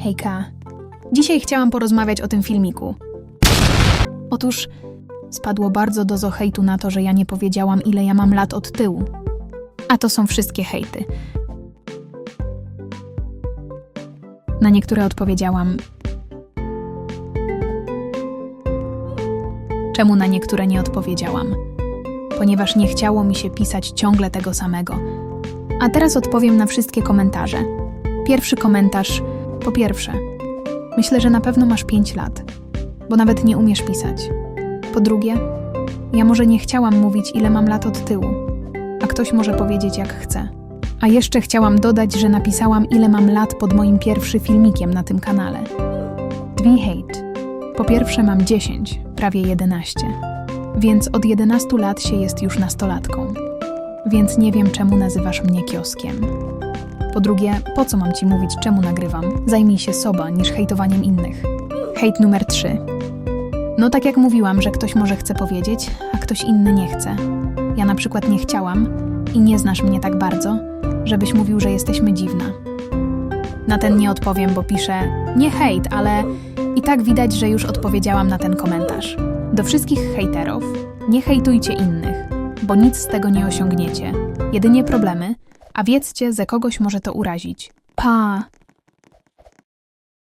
Hejka. Dzisiaj chciałam porozmawiać o tym filmiku. Otóż spadło bardzo dozo hejtu na to, że ja nie powiedziałam, ile ja mam lat od tyłu. A to są wszystkie hejty. Na niektóre odpowiedziałam. Czemu na niektóre nie odpowiedziałam? Ponieważ nie chciało mi się pisać ciągle tego samego. A teraz odpowiem na wszystkie komentarze. Pierwszy komentarz. Po pierwsze, myślę, że na pewno masz 5 lat, bo nawet nie umiesz pisać. Po drugie, ja może nie chciałam mówić, ile mam lat od tyłu, a ktoś może powiedzieć, jak chce. A jeszcze chciałam dodać, że napisałam, ile mam lat pod moim pierwszym filmikiem na tym kanale. Dwie hate. Po pierwsze, mam 10, prawie 11, więc od 11 lat się jest już nastolatką. Więc nie wiem, czemu nazywasz mnie kioskiem. Po drugie, po co mam ci mówić, czemu nagrywam? Zajmij się soba niż hejtowaniem innych. Hejt numer 3. No tak jak mówiłam, że ktoś może chce powiedzieć, a ktoś inny nie chce. Ja na przykład nie chciałam i nie znasz mnie tak bardzo, żebyś mówił, że jesteśmy dziwna. Na ten nie odpowiem, bo piszę nie hejt, ale i tak widać, że już odpowiedziałam na ten komentarz. Do wszystkich hejterów, nie hejtujcie innych, bo nic z tego nie osiągniecie. Jedynie problemy, a wiedzcie, że kogoś może to urazić. Pa!